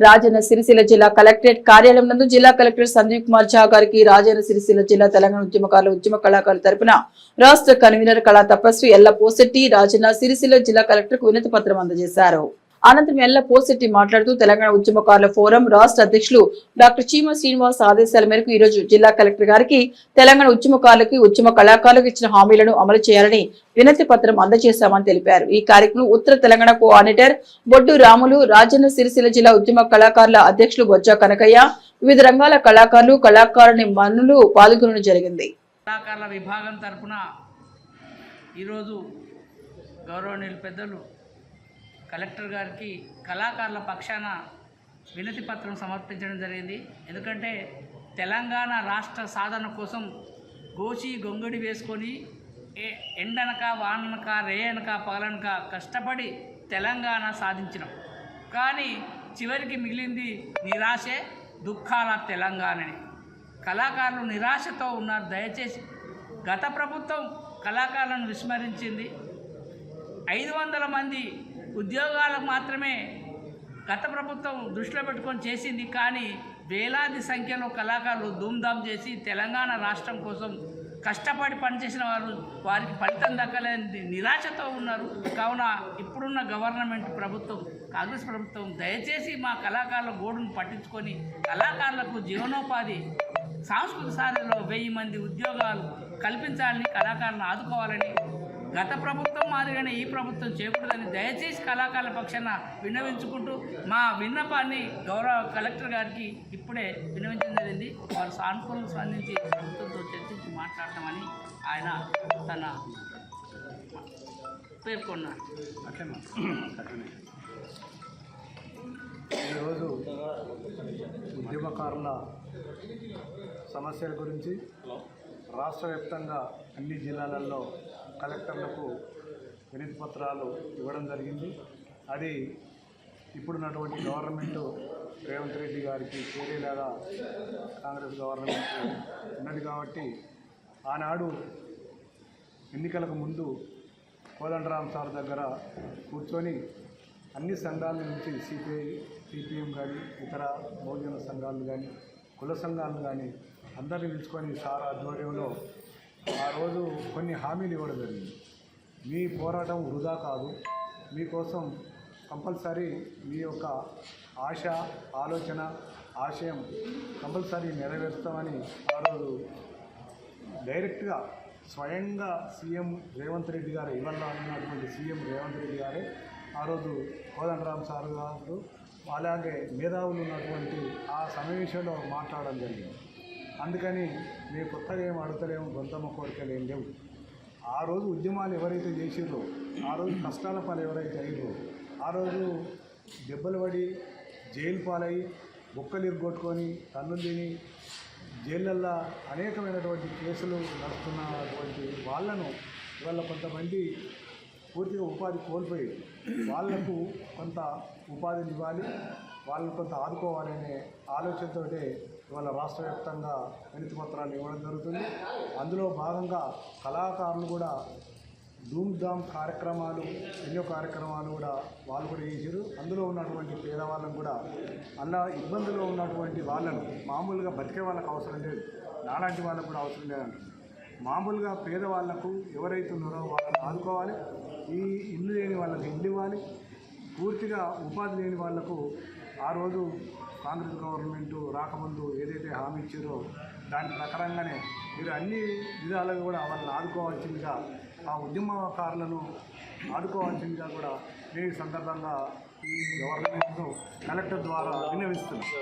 రాజన్న సిరిసిల్ల జిల్లా కలెక్టరేట్ కార్యాలయం నందు జిల్లా కలెక్టర్ సంజీవ్ కుమార్ ఝా గారికి రాజన్న సిరిసిల్ల జిల్లా తెలంగాణ ఉద్యమకారుల ఉద్యమ కళాకారుల తరపున రాష్ట్ర కన్వీనర్ కళా తపస్వి ఎల్ల పోసెట్టి రాజన్న సిరిసిల్ల జిల్లా కలెక్టర్కు వినతి పత్రం అందజేశారు. అనంతరం ఎల్ల పోసెట్టి మాట్లాడుతూ తెలంగాణ ఉద్యమకారుల ఫోరం రాష్ట్ర అధ్యక్షులు డాక్టర్ చీమ శ్రీనివాస్ ఆదేశాల మేరకు ఈ రోజు జిల్లా కలెక్టర్ గారికి తెలంగాణ ఉద్యమకారులకి ఉద్యమ కళాకారులకు ఇచ్చిన హామీలను అమలు చేయాలని వినతి పత్రం అందజేశామని తెలిపారు. ఈ కార్యక్రమం ఉత్తర తెలంగాణ కోఆర్డినేటర్ బొడ్డు రాములు రాజన్న సిరిసిల్ల జిల్లా ఉద్యమ కళాకారుల అధ్యక్షులు బొజ్జా కనకయ్య వివిధ రంగాల కళాకారులు కళాకారుని మనులు పాల్గొనడం జరిగింది. కళాకారుల విభాగం తరఫున ఈరోజు గౌరవనీయులు పెద్దలు కలెక్టర్ గారికి కళాకారుల పక్షాన వినతి పత్రం సమర్పించడం జరిగింది. ఎందుకంటే తెలంగాణ రాష్ట్ర సాధన కోసం గోచి గొంగడి వేసుకొని ఏ ఎండనక వాననక రేయనక పగలనక కష్టపడి తెలంగాణ సాధించినాం. కానీ చివరికి మిగిలింది నిరాశే దుఃఖాల తెలంగాణని. కళాకారులు నిరాశతో ఉన్నారు. దయచేసి గత ప్రభుత్వం కళాకారులను విస్మరించింది. ఐదు వందల మంది ఉద్యోగాలకు మాత్రమే గత ప్రభుత్వం దృష్టిలో పెట్టుకొని చేసింది కానీ వేలాది సంఖ్యలో కళాకారులు ధూమ్ధామ్ చేసి తెలంగాణ రాష్ట్రం కోసం కష్టపడి పనిచేసిన వారు వారికి ఫలితం దక్కలేని నిరాశతో ఉన్నారు. కావున ఇప్పుడున్న గవర్నమెంట్ ప్రభుత్వం కాంగ్రెస్ ప్రభుత్వం దయచేసి మా కళాకారుల గోడును పట్టించుకొని కళాకారులకు జీవనోపాధి సాంస్కృతిక సాధనలో వెయ్యి మంది ఉద్యోగాలు కల్పించాలని కళాకారులను ఆదుకోవాలని గత ప్రభుత్వం మాదిరిగానే ఈ ప్రభుత్వం చేయకూడదని దయచేసి కళాకారుల పక్షాన విన్నవించుకుంటూ మా విన్నపాన్ని గౌరవ కలెక్టర్ గారికి ఇప్పుడే విన్నవించడం జరిగింది. వారు సానుకూలంగా స్పందించి ప్రభుత్వంతో చర్చించి మాట్లాడతామని ఆయన తన పేర్కొన్నారు. ఈరోజు ఉద్యమకారుల సమస్యల గురించి రాష్ట్ర వ్యాప్తంగా అన్ని జిల్లాలలో కలెక్టర్లకు వినతి పత్రాలు ఇవ్వడం జరిగింది. అది ఇప్పుడున్నటువంటి గవర్నమెంట్ రేవంత్ రెడ్డి గారికి చేరేలాగా కాంగ్రెస్ గవర్నమెంట్ ఉన్నది కాబట్టి ఆనాడు ఎన్నికలకు ముందు కోదండరామ్ సార్ దగ్గర కూర్చొని అన్ని సంఘాల నుంచి సిపిఐ సిపిఎం కానీ ఇతర బహుజన సంఘాలు కానీ కుల సంఘాలను కానీ అందరిని పిలుచుకొని సార్ ఆధ్వర్యంలో ఆ రోజు కొన్ని హామీలు ఇవ్వడం జరిగింది. మీ పోరాటం వృధా కాదు. మీకోసం కంపల్సరీ మీ యొక్క ఆశ ఆలోచన ఆశయం కంపల్సరీ నెరవేరుస్తామని ఆ రోజు డైరెక్ట్గా స్వయంగా సీఎం రేవంత్ రెడ్డి గారు ఇవ్వాలన్నటువంటి ఉన్నటువంటి సీఎం రేవంత్ రెడ్డి గారే ఆ రోజు కోదండరామ్ సార్ గారు అలాగే మేధావులు ఉన్నటువంటి ఆ సమావేశంలో మాట్లాడడం జరిగింది. అందుకని మేము కొత్తగా ఏం అడగలేము గొంతమ్మ కోరికలు ఏం లేవు. ఆ రోజు ఉద్యమాలు ఎవరైతే చేసిర్రో ఆ రోజు కష్టాల పాలు ఎవరైతే అయ్యారో ఆ రోజు దెబ్బలు పడి జైలు పాలై బొక్కలు ఇరుగొట్టుకొని తన్ను తిని జైళ్ళల్లో అనేకమైనటువంటి కేసులు నడుస్తున్నటువంటి వాళ్ళను ఇవాళ కొంతమంది పూర్తిగా ఉపాధి కోల్పోయి వాళ్ళకు కొంత ఉపాధిని ఇవ్వాలి వాళ్ళని కొంత ఆదుకోవాలనే ఆలోచనతో ఇవాళ రాష్ట్ర వ్యాప్తంగా వినతి పత్రాలు ఇవ్వడం జరుగుతుంది. అందులో భాగంగా కళాకారులు కూడా ధూమ్ ధామ్ కార్యక్రమాలు ఎన్నో కార్యక్రమాలు కూడా వాళ్ళు కూడా చేశారు. అందులో ఉన్నటువంటి పేదవాళ్ళను కూడా అలా ఇబ్బందుల్లో ఉన్నటువంటి వాళ్ళను మామూలుగా బతికే వాళ్ళకి అవసరం లేదు. నాలాంటి వాళ్ళకు కూడా అవసరం లేదంటున్నారు మామూలుగా పేదవాళ్ళకు ఎవరైతే ఉన్నారో వాళ్ళని ఆదుకోవాలి. ఈ ఇల్లు లేని వాళ్ళకి ఇల్లు ఇవ్వాలి. పూర్తిగా ఉపాధి లేని వాళ్ళకు ఆ రోజు కాంగ్రెస్ గవర్నమెంట్ రాకముందు ఏదైతే హామీ ఇచ్చారో దాని ప్రకారంగానే మీరు అన్ని విధాలుగా కూడా వాళ్ళని ఆదుకోవాల్సిందిగా ఆ ఉద్యమకారులను ఆదుకోవాల్సిందిగా కూడా నేను సందర్భంగా ఈ గవర్నమెంట్ను కలెక్టర్ ద్వారా విన్నవిస్తున్నాను.